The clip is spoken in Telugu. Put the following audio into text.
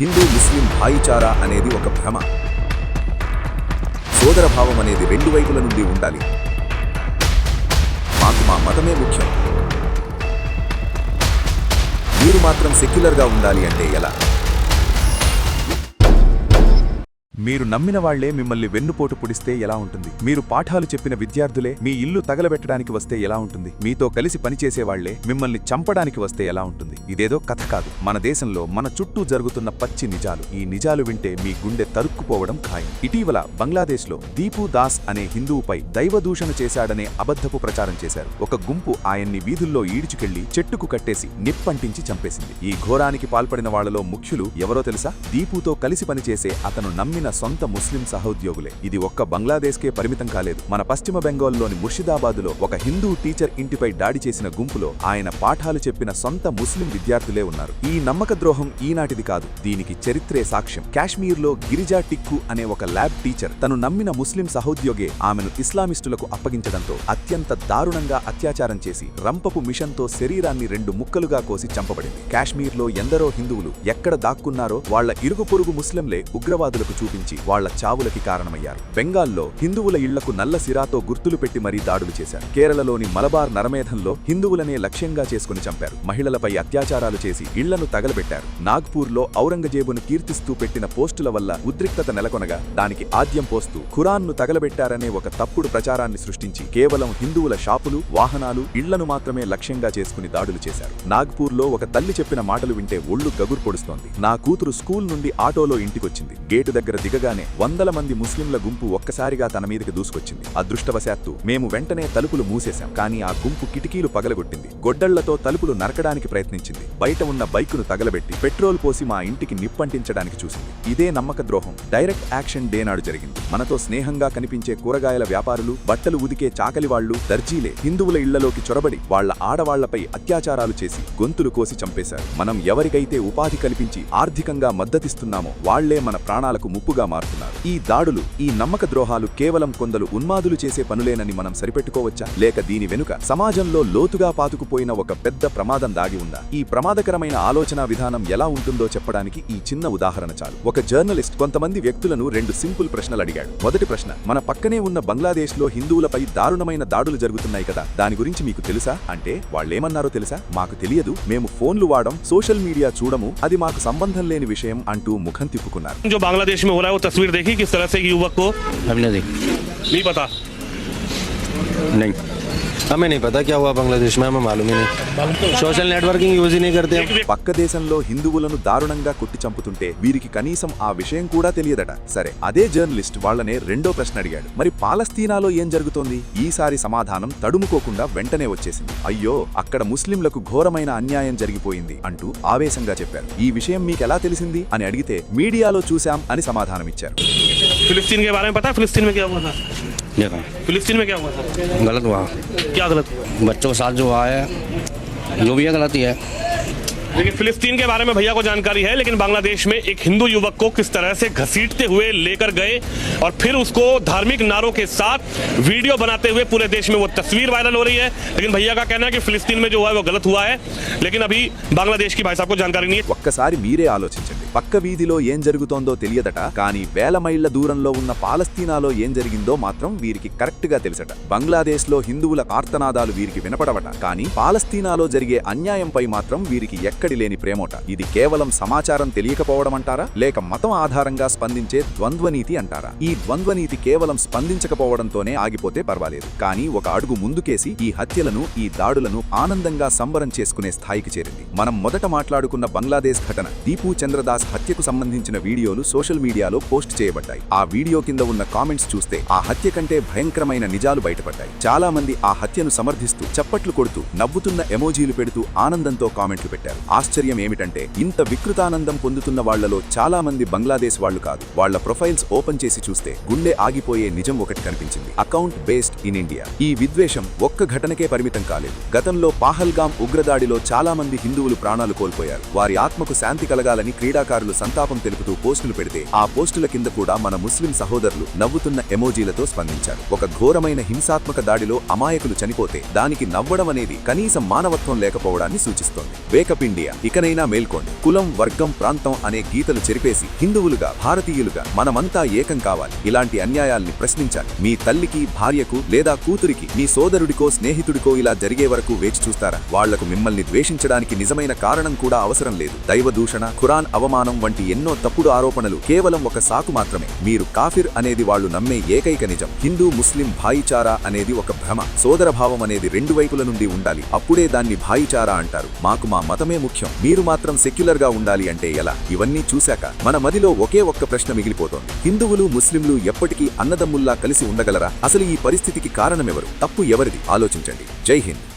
హిందూ ముస్లిం భాయిచారా అనేది ఒక భ్రమ. సోదరభావం అనేది రెండు వైపుల నుండి ఉండాలి. మాకు మా మతమే ముఖ్యం. మీరు మాత్రం సెక్యులర్గా ఉండాలి అంటే ఎలా? మీరు నమ్మిన వాళ్ళే మిమ్మల్ని వెన్నుపోటు పొడిస్తే ఎలా ఉంటుంది? మీరు పాఠాలు చెప్పిన విద్యార్థులే మీ ఇల్లు తగలబెట్టడానికి వస్తే ఎలా ఉంటుంది? మీతో కలిసి పనిచేసే వాళ్ళే మిమ్మల్ని చంపడానికి వస్తే ఎలా ఉంటుంది? ఇదేదో కథ కాదు. మన దేశంలో మన చుట్టూ జరుగుతున్న పచ్చి నిజాలు. ఈ నిజాలు వింటే మీ గుండె తరుక్కుపోవడం ఖాయం. ఇటీవల బంగ్లాదేశ్లో దీపు దాస్ అనే హిందువుపై దైవదూషణ చేశాడనే అబద్ధపు ప్రచారం చేశారు. ఒక గుంపు ఆయన్ని వీధుల్లో ఈడ్చుకెళ్ళి చెట్టుకు కట్టేసి నిప్పంటించి చంపేసింది. ఈ ఘోరానికి పాల్పడిన వాళ్ళలో ముఖ్యులు ఎవరో తెలుసా? దీపుతో కలిసి పనిచేసే అతను నమ్మిన సొంత ముస్లిం సహోద్యోగులే. ఇది ఒక్క బంగ్లాదేశ్కే పరిమితం కాలేదు. మన పశ్చిమ బెంగాల్లోని ముర్షిదాబాదులో ఒక హిందూ టీచర్ ఇంటిపై దాడి చేసిన గుంపులో ఆయన పాఠాలు చెప్పిన సొంత ముస్లిం విద్యార్థులే ఉన్నారు. ఈ నమ్మక ద్రోహం ఈనాటిది కాదు. దీనికి చరిత్రే సాక్ష్యం. కాశ్మీర్లో గిరిజా టిక్కు అనే ఒక ల్యాబ్ టీచర్ తను నమ్మిన ముస్లిం సహోద్యోగే ఆమెను ఇస్లామిస్టులకు అప్పగించడంతో అత్యంత దారుణంగా అత్యాచారం చేసి రంపపు మిషన్తో శరీరాన్ని రెండు ముక్కలుగా కోసి చంపబడింది. కాశ్మీర్లో ఎందరో హిందువులు ఎక్కడ దాక్కున్నారో వాళ్ళ ఇరుగు పొరుగు ముస్లింలే ఉగ్రవాదులకు చూపించారు. చూపించి వాళ్ళ చావులకి కారణమయ్యారు. బెంగాల్లో హిందువుల ఇళ్ళకు నల్ల సిరాతో గుర్తులు పెట్టి మరీ దాడులు చేశారు. కేరళలోని మలబార్ నరమేధంలో హిందువులనే లక్ష్యంగా చేసుకుని చంపారు. మహిళలపై అత్యాచారాలు చేసి ఇళ్ళను తగలబెట్టారు. నాగ్పూర్లో ఔరంగజేబును కీర్తిస్తూ పెట్టిన పోస్టుల వల్ల ఉద్రిక్తత నెలకొనగా దానికి ఆద్యం పోస్తూ ఖురాన్ను తగలబెట్టారనే ఒక తప్పుడు ప్రచారాన్ని సృష్టించి కేవలం హిందువుల షాపులు వాహనాలు ఇళ్ళను మాత్రమే లక్ష్యంగా చేసుకుని దాడులు చేశారు. నాగ్పూర్లో ఒక తల్లి చెప్పిన మాటలు వింటే ఒళ్ళు గగురు పొడుస్తోంది. నా కూతురు స్కూల్ నుండి ఆటోలో ఇంటికొచ్చింది. గేటు దగ్గర దిగగానే వందల మంది ముస్లింల గుంపు ఒక్కసారిగా తన మీదకి దూసుకొచ్చింది. అదృష్టవశాత్తు మేము వెంటనే తలుపులు మూసేశాం. కానీ ఆ గుంపు కిటికీలు పగలగొట్టింది. గొడ్డళ్ళతో తలుపులు నరకడానికి ప్రయత్నించింది. బయట ఉన్న బైకును తగలబెట్టి పెట్రోల్ పోసి మా ఇంటికి నిప్పంటించడానికి చూసింది. ఇదే నమ్మక ద్రోహం. డైరెక్ట్ యాక్షన్ డే నాడు జరిగింది. మనతో స్నేహంగా కనిపించే కూరగాయల వ్యాపారులు బట్టలు ఉదికే చాకలివాళ్ళు దర్జీలే హిందువుల ఇళ్ళలోకి చొరబడి వాళ్ళ ఆడవాళ్ళపై అత్యాచారాలు చేసి గొంతులు కోసి చంపేశారు. మనం ఎవరికైతే ఉపాధి కల్పించి ఆర్థికంగా మద్దతిస్తున్నామో వాళ్ళే మన ప్రాణాలకు ముప్పుగా మారుతున్నారు. ఈ దాడులు ఈ నమ్మక ద్రోహాలు కేవలం కొందరు ఉన్మాదులు చేసే పనులేనని మనం సరిపెట్టుకోవచ్చా? లేక దీని వెనుక సమాజంలో లోతుగా పాతుకుపోయిన ఒక పెద్ద ప్రమాదం దాగి ఉందా? ఈ ప్రమాదకరమైన ఆలోచన విధానం ఎలా ఉంటుందో చెప్పడానికి ఈ చిన్న ఉదాహరణ చాలు. ఒక జర్నలిస్ట్ కొంతమంది వ్యక్తులను రెండు సింపుల్ ప్రశ్నలు అడిగాడు. మొదటి ప్రశ్న మన పక్కనే ఉన్న బంగ్లాదేశ్లో హిందువులపై దారుణమైన దాడులు జరుగుతున్నాయి కదా? దాని గురించి మీకు తెలుసా? అంటే వాళ్ళేమన్నారో తెలుసా? మాకు తెలియదు. మేము ఫోన్లు వాడం సోషల్ మీడియా చూడము. అది మాకు సంబంధం లేని విషయం అంటూ ముఖం తిప్పుకున్నారు. हो रहा है वो तस्वीर देखी? किस तरह से युवक को? हमने देखी। नहीं पता। नहीं। हमें नहीं पता क्या हुआ बांग्लादेश में हमें मालूम ही नहीं सोशल नेटवर्किंग यूज ही नहीं करते हम పక్క దేశంలో హిందువులను దారుణంగా కొట్టి చంపుతుంటే వీరికి కనీసం ఆ విషయం కూడా తెలియదట సరే అదే జర్నలిస్ట్ వాళ్ళనే రెండో ప్రశ్న అడిగాడు మరి పాలస్తీనాలో ఏం జరుగుతోంది ఈసారి సమాధానం తడుముకోకుండా వెంటనే వచ్చేసింది అయ్యో అక్కడ ముస్లింలకు ఘోరమైన అన్యాయం జరిగిపోయింది అంటూ ఆవేశంగా చెప్పారు ఈ విషయం మీకెలా తెలిసింది అని అడిగితే మీడియాలో చూశాం అని సమాధానమిచ్చారు फिलिस्तीन के देखा। फिलिस्तीन में क्या हुआ गलत हुआ। क्या गलत हुआ? बच्चों के साथ जो हुआ है जो भी है गलत ही है। लेकिन फिलिस्तीन के बारे में भैया को जानकारी है लेकिन बांग्लादेश में एक हिंदू युवक को किस तरह से घसीटते हुए लेकर गए और फिर उसको धार्मिक नारों के साथ वीडियो बनाते हुए पूरे देश में वो तस्वीर वायरल हो रही है। लेकिन भैया का कहना है कि फिलिस्तीन में जो हुआ है वो गलत हुआ है लेकिन अभी बांग्लादेश की भाई साहब को जानकारी नहीं है। పక్క వీధిలో ఏం జరుగుతోందో తెలియదట కానీ వేల మైళ్ళ దూరంలో ఉన్న పాలస్తీనాలో ఏం జరిగిందో మాత్రం వీరికి కరెక్ట్గా తెలుసట. బంగ్లాదేశ్లో హిందువుల ఆర్తనాదాలు వీరికి వినపడవట కానీ పాలస్తీనాలో జరిగే అన్యాయంపై మాత్రం వీరికి ఎక్కడి లేని ప్రేమోట. ఇది కేవలం సమాచారం తెలియకపోవడం అంటారా లేక మతం ఆధారంగా స్పందించే ద్వంద్వనీతి అంటారా? ఈ ద్వంద్వనీతి కేవలం స్పందించకపోవడంతోనే ఆగిపోతే పర్వాలేదు కానీ ఒక అడుగు ముందుకేసి ఈ హత్యలను ఈ దాడులను ఆనందంగా సంబరం చేసుకునే స్థాయికి చేరింది. మనం మొదట మాట్లాడుకున్న బంగ్లాదేశ్ ఘటన దీపు చంద్రదాస్ హత్యకు సంబంధించిన వీడియోలు సోషల్ మీడియాలో పోస్ట్ చేయబడ్డాయి. ఆ వీడియో కింద ఉన్న కామెంట్స్ చూస్తే ఆ హత్య కంటే భయంకరమైన నిజాలు బయటపడ్డాయి. చాలా మంది ఆ హత్యను సమర్థిస్తూ చప్పట్లు కొడుతూ నవ్వుతున్న ఎమోజీలు పెడుతూ ఆనందంతో కామెంట్లు పెట్టారు. ఆశ్చర్యం ఏమిటంటే ఇంత వికృతానందం పొందుతున్న వాళ్ళలో చాలా మంది బంగ్లాదేశ్ వాళ్ళు కాదు. వాళ్ళ ప్రొఫైల్స్ ఓపెన్ చేసి చూస్తే గుండె ఆగిపోయే నిజం ఒకటి కనిపించింది. Account based in India. ఈ విద్వేషం ఒక్క ఘటనకే పరిమితం కాలేదు. గతంలో పాహల్గాం ఉగ్రదాడిలో చాలా మంది హిందువులు ప్రాణాలు కోల్పోయారు. వారి ఆత్మకు శాంతి కలగాలని క్రీడాకారులు సంతాపం తెలుపుతూ పోస్టులు పెడితే ఆ పోస్టుల కింద కూడా మన ముస్లిం సహోదరులు నవ్వుతున్న ఎమోజీలతో స్పందించారు. ఒక ఘోరమైన హింసాత్మక దాడిలో అమాయకులు చనిపోతే దానికి నవ్వడం అనేది కనీసం మానవత్వం లేకపోవడాన్ని సూచిస్తోంది. వేకప్ ఇండియా ఇకనైనా మేల్కోండి. కులం వర్గం ప్రాంతం అనే గీతలు చెరిపేసి హిందువులుగా భారతీయులుగా మనమంతా ఏకం కావాలి. ఇలాంటి అన్యాయాల్ని ప్రశ్నించాలి. మీ తల్లికి భార్యకు లేదా కూతురికి మీ సోదరుడికో స్నేహితుడికో ఇలా జరిగే వరకు వేచి చూస్తారా? వాళ్ళకు మిమ్మల్ని ద్వేషించడానికి నిజమైన కారణం కూడా అవసరం లేదు. దైవ దూషణ ఖురాన్ అవమానం అవమానం వంటి ఎన్నో తప్పుడు ఆరోపణలు కేవలం ఒక సాకు మాత్రమే. మీరు కాఫిర్ అనేది వాళ్ళు నమ్మే ఏకైక నిజం. హిందూ ముస్లిం భాయిచారా అనేది ఒక భ్రమ. సోదరభావం అనేది రెండు వైపుల నుండి ఉండాలి. అప్పుడే దాన్ని భాయిచారా అంటారు. మాకు మా మతమే ముఖ్యం. మీరు మాత్రం సెక్యులర్గా ఉండాలి అంటే ఎలా? ఇవన్నీ చూశాక మన మదిలో ఒకే ఒక్క ప్రశ్న మిగిలిపోతోంది. హిందువులు ముస్లింలు ఎప్పటికీ అన్నదమ్ముల్లా కలిసి ఉండగలరా? అసలు ఈ పరిస్థితికి కారణమెవరు? తప్పు ఎవరిది? ఆలోచించండి. జై హింద్.